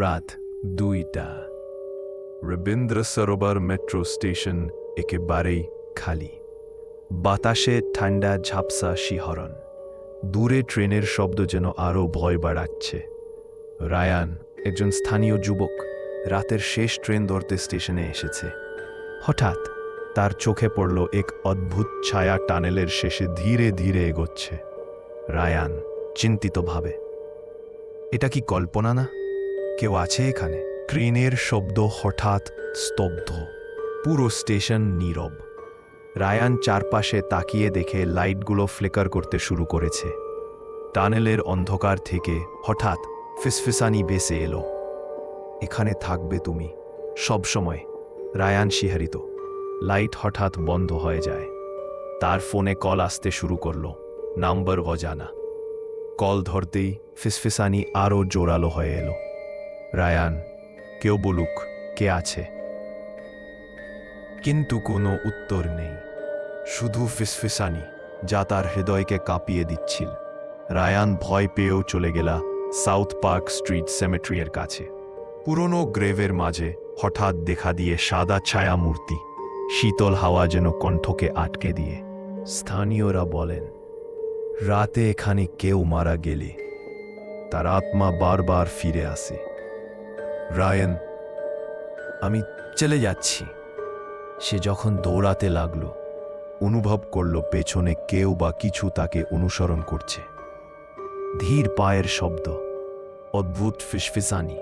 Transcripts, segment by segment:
রাত দুইটা। Rabindra Sarobar metro station একেবারেই খালি। বাতাসে ঠান্ডা ঝাপসা শিহরণ। দূরে ট্রেনের শব্দ যেন আরও ভয় বাড়াচ্ছে। রায়ান, একজন স্থানীয় যুবক, রাতের শেষ ট্রেন ধরতে স্টেশনে এসেছে। হঠাৎ তার চোখে পড়ল এক অদ্ভুত ছায়া টানেলের শেষে ধীরে ধীরে এগোচ্ছে। রায়ান চিন্তিতভাবে, এটা কি কল্পনা না? কেউ আছে এখানে? ট্রেনের শব্দ হঠাৎ স্তব্ধ। পুরো স্টেশন নীরব। রায়ান চারপাশে তাকিয়ে দেখে লাইটগুলো ফ্লেকার করতে শুরু করেছে। টানেলের অন্ধকার থেকে হঠাৎ ফিসফিসানি বেসে এলো। এখানে থাকবে তুমি। সব সময়। রায়ান শিহারিত। লাইট হঠাৎ বন্ধ হয়ে যায়। তার ফোনে কল আসতে শুরু করল। নাম্বার অজানা। কল ধরতেই ফিসফিসানি আরও জোরালো হয়ে এলো। রায়ান, কেউ বলুক কে আছে। কিন্তু কোনো উত্তর নেই। শুধু ফিসফিসানি, যা তার হৃদয়কে কাঁপিয়ে দিচ্ছিল। রায়ান ভয় পেয়েও চলে গেলা সাউথ পার্ক স্ট্রিট সেমেট্রিয়ের কাছে। পুরনো গ্রেভের মাঝে হঠাৎ দেখা দিয়ে সাদা ছায়া মূর্তি শীতল হাওয়া যেন কণ্ঠকে আটকে দিয়ে। স্থানীয়রা বলেন, রাতে এখানে কেউ মারা গেলে, তার আত্মা বারবার ফিরে আসে। রায়ান, আমি চলে যাচ্ছি। সে যখন দৌড়াতে লাগল, অনুভব করল পেছনে কেউ বা কিছু তাকে অনুসরণ করছে। ধীর পায়ের শব্দ, অদ্ভুত ফিসফিসানি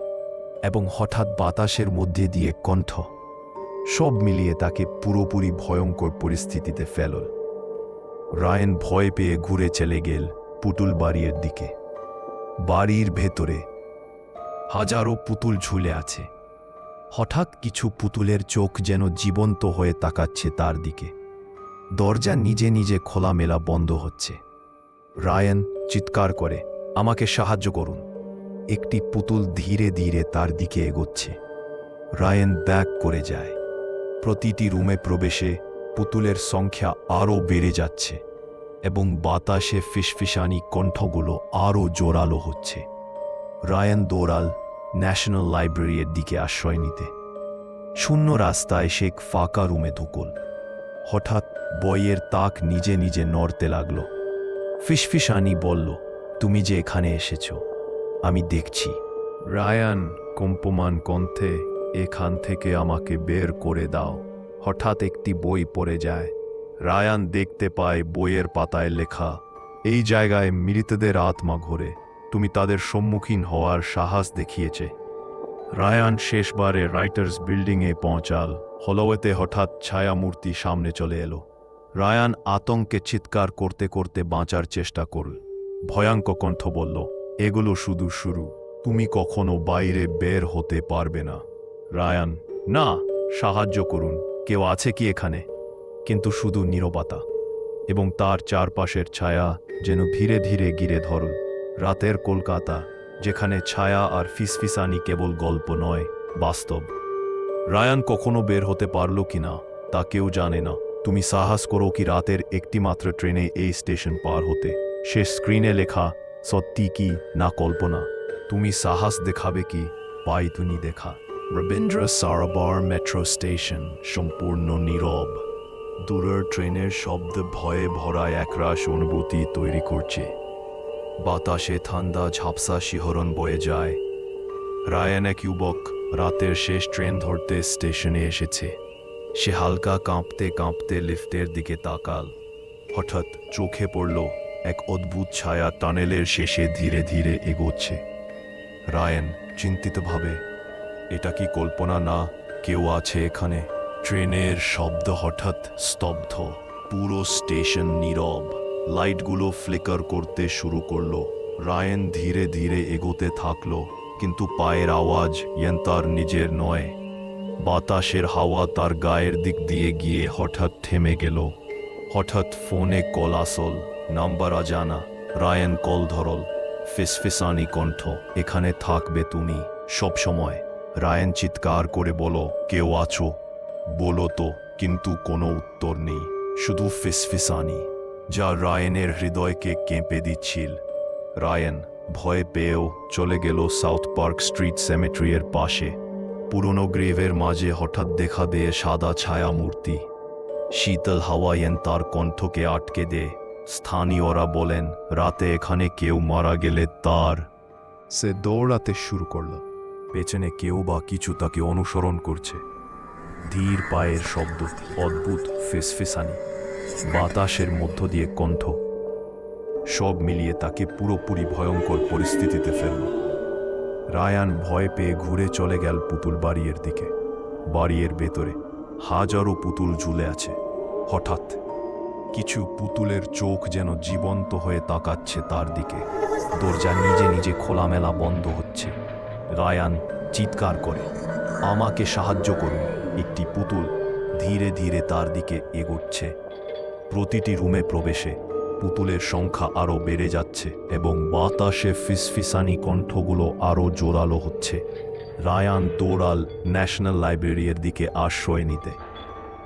এবং হঠাৎ বাতাসের মধ্যে দিয়ে কণ্ঠ, সব মিলিয়ে তাকে পুরোপুরি ভয়ঙ্কর পরিস্থিতিতে ফেলল। রায়ন ভয় পেয়ে ঘুরে চলে গেল পুতুল বাড়ির দিকে। বাড়ির ভেতরে হাজারো পুতুল ঝুলে আছে। হঠাৎ কিছু পুতুলের চোখ যেন জীবন্ত হয়ে তাকাচ্ছে তার দিকে। দরজা নিজে নিজে খোলামেলা বন্ধ হচ্ছে। রায়ন চিৎকার করে, আমাকে সাহায্য করুন। একটি পুতুল ধীরে ধীরে তার দিকে এগোচ্ছে। রায়ন ব্যাক করে যায়। প্রতিটি রুমে প্রবেশে পুতুলের সংখ্যা আরও বেড়ে যাচ্ছে এবং বাতাসে ফিসফিসানি কণ্ঠগুলো আরও জোরালো হচ্ছে। রায়ান দৌড়াল ন্যাশনাল লাইব্রেরির দিকে আশ্রয় নিতে। শূন্য রাস্তায় সে ফাঁকা রুমে ঢুকল। হঠাৎ বইয়ের তাক নিজে নিজে নড়তে লাগল। ফিসফিসানি বলল, তুমি যে এখানে এসেছ, আমি দেখছি। রায়ান, কম্পমান কণ্ঠে এখান থেকে আমাকে বের করে দাও। হঠাৎ একটি বই পড়ে যায়। রায়ান দেখতে পায় বইয়ের পাতায় লেখা, এই জায়গায় মৃতদের আত্মা ঘোরে। তুমি তাদের সম্মুখীন হওয়ার সাহস দেখিয়েছে। রায়ান শেষবারে রাইটার্স বিল্ডিংয়ে পৌঁছাল। হলওয়েতে হঠাৎ ছায়ামূর্তি সামনে চলে এলো। রায়ান আতঙ্কে চিৎকার করতে করতে বাঁচার চেষ্টা করল। ভয়াঙ্ক কণ্ঠ বলল, এগুলো শুধু শুরু। তুমি কখনো বাইরে বের হতে পারবে না। রায়ান, না, সাহায্য করুন। কেউ আছে কি এখানে? কিন্তু শুধু নীরবতা এবং তার চারপাশের ছায়া যেন ধীরে ধীরে গিরে ধরল। রাতের কলকাতা, যেখানে ছায়া আর ফিসফিসানি কেবল গল্প নয়, বাস্তব। রায়ান কখনো বের হতে পারল কি না তা কেউ জানে না। তুমি সাহস করো কি রাতের একটি মাত্র ট্রেনে এই স্টেশন পার হতে। সে স্ক্রিনে লেখা, সত্যি কি, না কল্পনা। তুমি সাহস দেখাবে কি পাই তুমি দেখা। রবীন্দ্র সারাবার মেট্রো স্টেশন, সম্পূর্ণ নীরব। দূরের ট্রেনের শব্দ ভয়ে ভরা একরাশ অনুভূতি তৈরি করছে। বাতাসে ঠান্ডা ঝাপসা শিহরণ বয়ে যায়। রায়ান এক যুবক রাতের শেষ ট্রেন ধরতে স্টেশনে এসেছে। সে হালকা কাঁপতে কাঁপতে লিফটের দিকে তাকাল। হঠাৎ চোখে পড়ল এক অদ্ভুত ছায়া টানেলের শেষে ধীরে ধীরে এগোচ্ছে। রায়ান চিন্তিতভাবে, এটা কি কল্পনা না? কেউ আছে এখানে? ট্রেনের শব্দ হঠাৎ স্তব্ধ, পুরো স্টেশন নীরব। লাইটগুলো ফ্লিকার করতে শুরু করল রায়ন ধীরে ধীরে এগোতে থাকল কিন্তু পায়ের আওয়াজ তার নিজের নয় বাতাসের হাওয়া তার গায়ের দিক দিয়ে গিয়ে হঠাৎ থেমে গেল হঠাৎ ফোনে কল আসল নাম্বার অজানা রায়ন কল ধরল ফিসফিসানি কণ্ঠ এখানে থাকবে তুমি সব সময় রায়ন চিৎকার করে বলো কেউ আছো বলো তো কিন্তু কোনো উত্তর নেই শুধু ফিসফিসানি যা রায়নের হৃদয়কে কেঁপে দিচ্ছিল। রায়ন ভয় পেয়েও চলে গেল সাউথ পার্ক স্ট্রিট সেমেট্রিয়ের পাশে। পুরনো গ্রেভের মাঝে হঠাৎ দেখা দেয় সাদা ছায়া মূর্তি। শীতল হাওয়ায়েন তার কণ্ঠকে আটকে দেয়। স্থানীয়রা বলেন, রাতে এখানে কেউ মারা গেলে তার সে দৌড়াতে শুরু করল। পেছনে কেউ বা কিছু তাকে অনুসরণ করছে। ধীর পায়ের শব্দ, অদ্ভুত ফিসফিসানি। বাতাসের মধ্য দিয়ে কণ্ঠ। সব মিলিয়ে তাকে পুরোপুরি ভয়ঙ্কর পরিস্থিতিতে ফেলল। রায়ান ভয় পেয়ে ঘুরে চলে গেল পুতুল বাড়ির দিকে। বাড়ির ভেতরে হাজারো পুতুল ঝুলে আছে। হঠাৎ কিছু পুতুলের চোখ যেন জীবন্ত হয়ে তাকাচ্ছে তার দিকে। দরজা নিজে নিজে খোলামেলা বন্ধ হচ্ছে। রায়ান চিৎকার করে, আমাকে সাহায্য করুন। একটি পুতুল ধীরে ধীরে তার দিকে এগোচ্ছে। প্রতিটি রুমে প্রবেশে পুতুলের সংখ্যা আরও বেড়ে যাচ্ছে এবং বাতাসে ফিসফিসানি কণ্ঠগুলো আরও জোরালো হচ্ছে। রায়ান দৌড়াল ন্যাশনাল লাইব্রেরির দিকে আশ্রয় নিতে।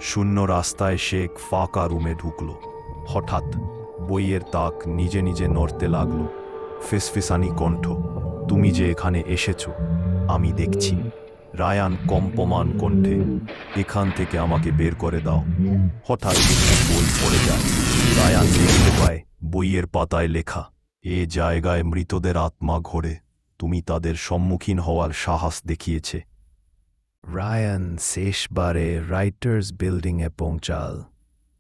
শূন্য রাস্তায় শেখ ফাঁকা রুমে ঢুকল। হঠাৎ বইয়ের তাক নিজে নিজে নড়তে লাগল। ফিসফিসানি কণ্ঠ, তুমি যে এখানে এসেছ, আমি দেখছি। রায়ান কম্পমান কণ্ঠে, এখান থেকে আমাকে বের করে দাও। হঠাৎ বই পড়ে যায়। রায়ান দেখতে পায় বইয়ের পাতায় লেখা, এ জায়গায় মৃতদের আত্মা ঘোরে, তুমি তাদের সম্মুখীন হওয়ার সাহস দেখিয়েছে। রায়ান শেষবারে রাইটার্স বিল্ডিংয়ে পৌঁছাল।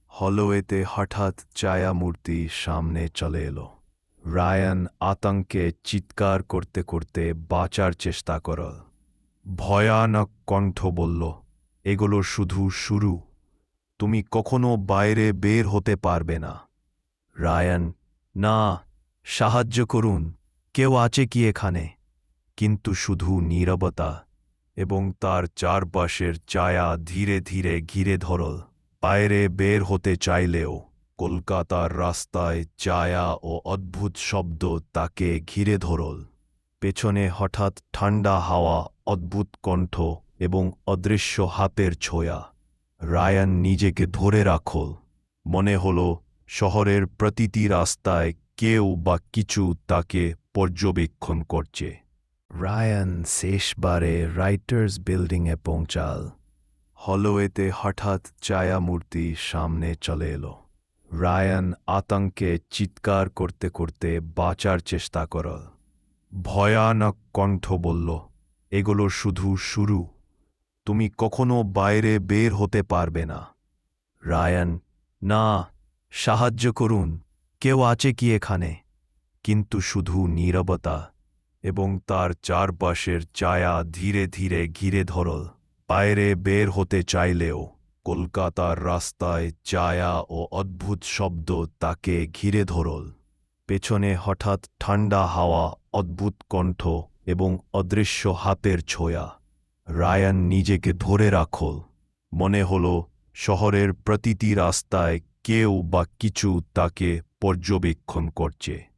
হলোয়েতে হঠাৎ ছায়ামূর্তি সামনে চলে এলো। রায়ান আতঙ্কে চিৎকার করতে করতে বাঁচার চেষ্টা করল। ভয়ানক কণ্ঠ বলল, এগুলো শুধু শুরু। তুমি কখনো বাইরে বের হতে পারবে না। রায়ান, না, সাহায্য করুন। কেউ আছে কি এখানে? কিন্তু শুধু নীরবতা এবং তার চারপাশের ছায়া ধীরে ধীরে ঘিরে ধরল। বাইরে বের হতে চাইলেও কলকাতার রাস্তায় ছায়া ও অদ্ভুত শব্দ তাকে ঘিরে ধরল। পেছনে হঠাৎ ঠান্ডা হাওয়া, অদ্ভুত কণ্ঠ এবং অদৃশ্য হাতের ছোঁয়া। রায়ান নিজেকে ধরে রাখল। মনে হল শহরের প্রতিটি রাস্তায় কেউ বা কিছু তাকে পর্যবেক্ষণ করছে। রায়ান শেষবারে রাইটার্স বিল্ডিংয়ে পৌঁছাল। হলওয়েতে হঠাৎ ছায়ামূর্তি সামনে চলে এলো। রায়ান আতঙ্কে চিৎকার করতে করতে বাঁচার চেষ্টা করল। ভয়ানক কণ্ঠ বলল, এগুলো শুধু শুরু। তুমি কখনো বাইরে বের হতে পারবে না। রায়ান, না, সাহায্য করুন। কেউ আছে কি এখানে? কিন্তু শুধু নীরবতা এবং তার চারপাশের ছায়া ধীরে ধীরে ঘিরে ধরল। বাইরে বের হতে চাইলেও কলকাতার রাস্তায় ছায়া ও অদ্ভুত শব্দ তাকে ঘিরে ধরল। পেছনে হঠাৎ ঠান্ডা হাওয়া, অদ্ভুত কণ্ঠ এবং অদৃশ্য হাতের ছোঁয়া। রায়ান নিজেকে ধরে রাখল। মনে হল শহরের প্রতিটি রাস্তায় কেউ বা কিছু তাকে পর্যবেক্ষণ করছে।